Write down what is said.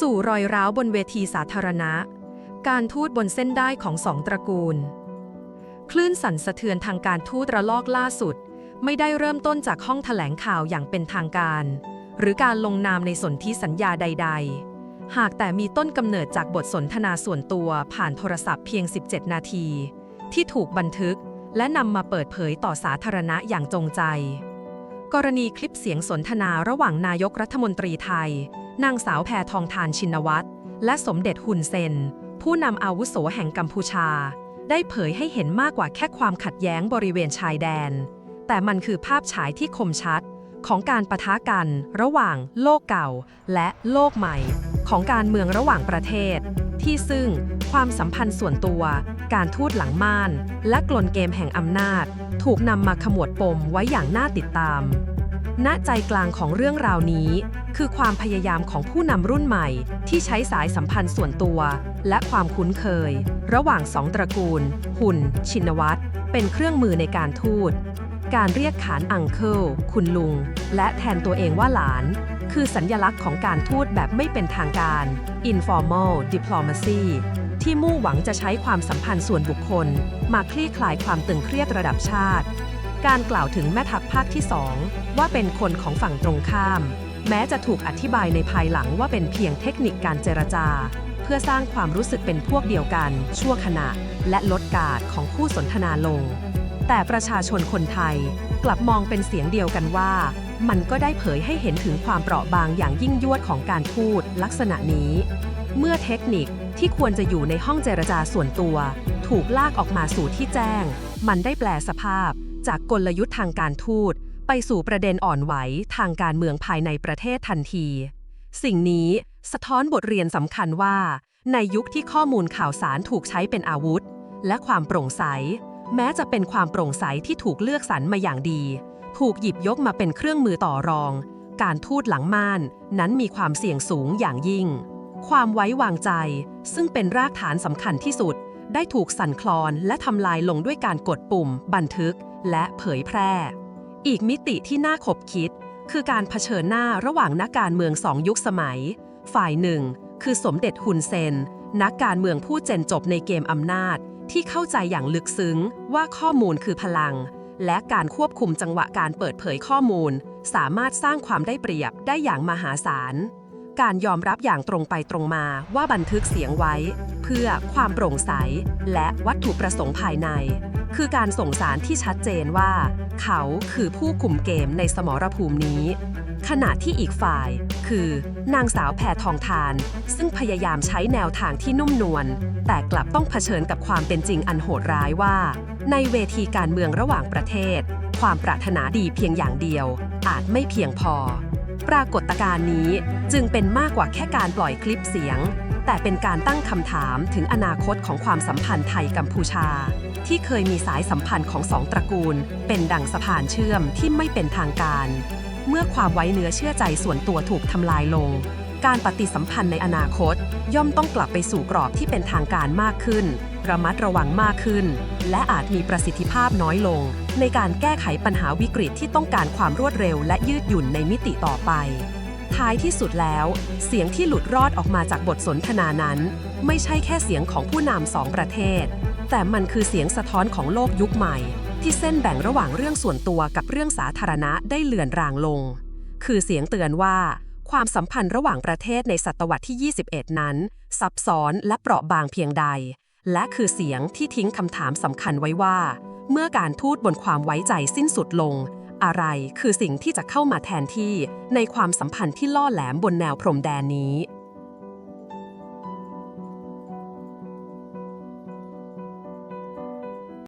สู่รอยร้าวบนเวทีสาธารณะ การทูตบนเส้นได้ของสองตระกูล คลื่นสั่นสะเทือนทางการทูตระลอกล่าสุด ไม่ได้เริ่มต้นจากห้องแถลงข่าวอย่างเป็นทางการ หรือการลงนามในสนธิสัญญาใด ๆ หากแต่มีต้นกำเนิดจากบทสนทนาส่วนตัวผ่านโทรศัพท์เพียง 17 นาที ที่ถูกบันทึกและนำมาเปิดเผยต่อสาธารณะอย่างจงใจ กรณีคลิปเสียงสนทนาระหว่างนายกรัฐมนตรีไทย นางสาวแพทองทานชินวัตร และสมเด็จฮุนเซน ผู้นำอาวุโสแห่งกัมพูชา ได้เผยให้เห็นมากกว่าแค่ความขัดแย้งบริเวณชายแดน แต่มันคือภาพฉายที่คมชัด ของการปะทะกันระหว่างโลกเก่าและโลกใหม่ ของการเมืองระหว่างประเทศ ที่ซึ่งความสัมพันธ์ส่วนตัว การทูตหลังม่าน และกลนเกมแห่งอำนาจ ถูกนำมาขมวดปมไว้อย่างน่าติดตาม ณใจกลางของเรื่องราวนี้ คือความพยายามของผู้นำรุ่นใหม่ ที่ใช้สายสัมพันธ์ส่วนตัว และความคุ้นเคย ระหว่างสองตระกูล หุ่น ชินวัตรเป็นเครื่องมือในการทูต การเรียกขานอังเคิลคุณลุง และแทนตัวเองว่าหลาน คือสัญญลักษณ์ของการทูตแบบไม่เป็นทางการ informal diplomacy ที่มุ่งหวังจะใช้ความสัมพันธ์ส่วนบุคคล มาคลี่คลายความตึงเครียดระดับชาติ การกล่าวถึงแม่ทัพภาคที่ 2 ว่าเป็นคนของฝั่งตรงข้าม แม้จะถูกอธิบายในภายหลังว่าเป็นเพียงเทคนิคการเจรจา เพื่อสร้างความรู้สึกเป็นพวกเดียวกัน ชั่วขณะ และลดการของคู่สนทนาลง แต่ประชาชนคนไทยกลับมองเป็นเสียงเดียวกันว่า มันก็ได้เผยให้เห็นถึงความเปราะบางอย่างยิ่งยวดของการพูดลักษณะนี้ เมื่อเทคนิคที่ควรจะอยู่ในห้องเจรจาส่วนตัว ถูกลากออกมาสู่ที่แจ้ง มันได้แปลสภาพ จากกลยุทธ์ทางการทูต ไปสู่ประเด็นอ่อนไหวทางการเมืองภายในประเทศทันที สิ่งนี้สะท้อนบทเรียนสำคัญว่า ในยุคที่ข้อมูลข่าวสารถูกใช้เป็นอาวุธ และความโปร่งใส แม้จะเป็นความโปร่งใสที่ถูกเลือกสรรมาอย่างดี ถูกหยิบยกมาเป็นเครื่องมือต่อรอง การทูตหลังม่านนั้นมีความเสี่ยงสูงอย่างยิ่ง ความไว้วางใจ ซึ่งเป็นรากฐานสำคัญที่สุด ได้ถูกสั่นคลอนและทำลายลงด้วยการกดปุ่ม บันทึก และเผยแพร่ อีกมิติที่น่าขบคิด คือการเผชิญหน้าระหว่างนักการเมืองสองยุคสมัย ฝ่ายหนึ่ง คือสมเด็จฮุนเซน นักการเมืองผู้เจนจบในเกมอำนาจ ที่เข้าใจอย่างลึกซึ้งว่าข้อมูลคือพลัง และการควบคุมจังหวะการเปิดเผยข้อมูล สามารถสร้างความได้เปรียบได้อย่างมหาศาล การยอมรับอย่างตรงไปตรงมาว่าบันทึกเสียงไว้ เพื่อความโปร่งใส และวัตถุประสงค์ภายใน คือการส่งสารที่ชัดเจนว่า เขาคือผู้คุมเกมในสมรภูมินี้ ขณะที่อีกฝ่าย คือนางสาวแพทองทาน ซึ่งพยายามใช้แนวทางที่นุ่มนวลแต่กลับต้องเผชิญกับความเป็นจริงอันโหดร้ายว่า ในเวทีการเมืองระหว่างประเทศ ความปรารถนาดีเพียงอย่างเดียว อาจไม่เพียงพอ ปรากฏการณ์นี้จึงเป็นมากกว่าแค่การปล่อยคลิปเสียง แต่เป็นการตั้งคำถามถึงอนาคตของความสัมพันธ์ไทยกัมพูชา ที่เคยมีสายสัมพันธ์ของสองตระกูล เป็นดั่งสะพานเชื่อมที่ไม่เป็นทางการ เมื่อความไว้เนื้อเชื่อใจส่วนตัวถูกทำลายลง การปฏิสัมพันธ์ในอนาคต ย่อมต้องกลับไปสู่กรอบที่เป็นทางการมากขึ้น ระมัดระวังมากขึ้น และอาจมีประสิทธิภาพน้อยลง ในการแก้ไขปัญหาวิกฤตที่ต้องการความรวดเร็วและยืดหยุ่นในมิติต่อไป ท้ายที่สุดแล้ว เสียงที่หลุดรอดออกมาจากบทสนทนานั้น ไม่ใช่แค่เสียงของผู้นำสองประเทศ แต่มันคือเสียงสะท้อนของโลกยุคใหม่ ที่เส้นแบ่งระหว่างเรื่องส่วนตัวกับเรื่องสาธารณะได้เลือนรางลง คือเสียงเตือนว่าความสัมพันธ์ระหว่างประเทศในศตวรรษที่ 21 นั้น ซับซ้อนและเปราะบางเพียงใด และคือเสียงที่ทิ้งคำถามสำคัญไว้ว่า เมื่อการทูตบนความไว้ใจสิ้นสุดลง อะไรคือสิ่งที่จะเข้ามาแทนที่ในความสัมพันธ์ที่ล่อแหลมบนแนวพรมแดนนี้